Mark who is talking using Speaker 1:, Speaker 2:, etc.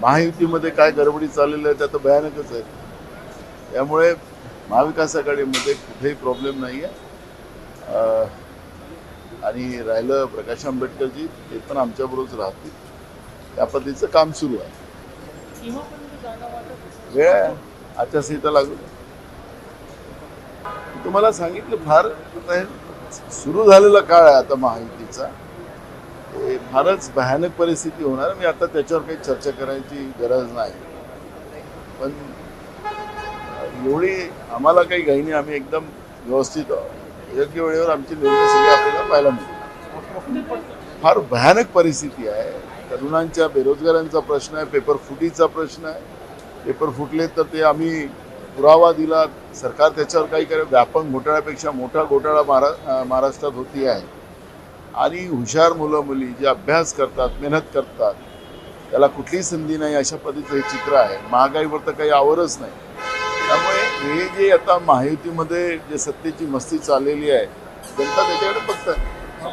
Speaker 1: महायुतीमध्ये काय गडबडी चाललेलं आहे त्यात भयानकच आहे. त्यामुळे महाविकास आघाडीमध्ये कुठेही प्रॉब्लेम नाही आहे आणि राहिलं प्रकाश आंबेडकरजी ते पण आमच्याबरोबरच राहतील. त्या पद्धतीचं काम सुरू आहे. वेळ आहे. आचारसंहिता लागू तुम्हाला सांगितलं फार सुरू झालेला काळ आहे आता महायुतीचा. फारच भयानक परिस्थिती होणार. मी आता त्याच्यावर काही चर्चा करायची गरज नाही. पण एवढी आम्हाला काही घाई नाही आम्ही एकदम व्यवस्थित योग्य वेळेवर आमची निर्णय सगळे आपल्याला पाहायला मिळतो फार भयानक परिस्थिती आहे. तरुणांच्या बेरोजगारांचा प्रश्न आहे पेपर फुटीचा प्रश्न आहे. पेपर फुटले तर ते आम्ही पुरावा दिला. सरकार त्याच्यावर काही करे व्यापक घोटाळ्यापेक्षा मोठा घोटाळा महारा महाराष्ट्रात होती आहे. आणि हुशार मुलं मुली जे अभ्यास करतात मेहनत करतात त्याला कुठलीही संधी नाही अशा पद्धतीचं हे चित्र आहे. महागाईवर तर काही आवरच नाही. त्यामुळे हे जे आता महायुतीमध्ये जे सत्तेची मस्ती चाललेली आहे जनता त्याच्याकडे बघतात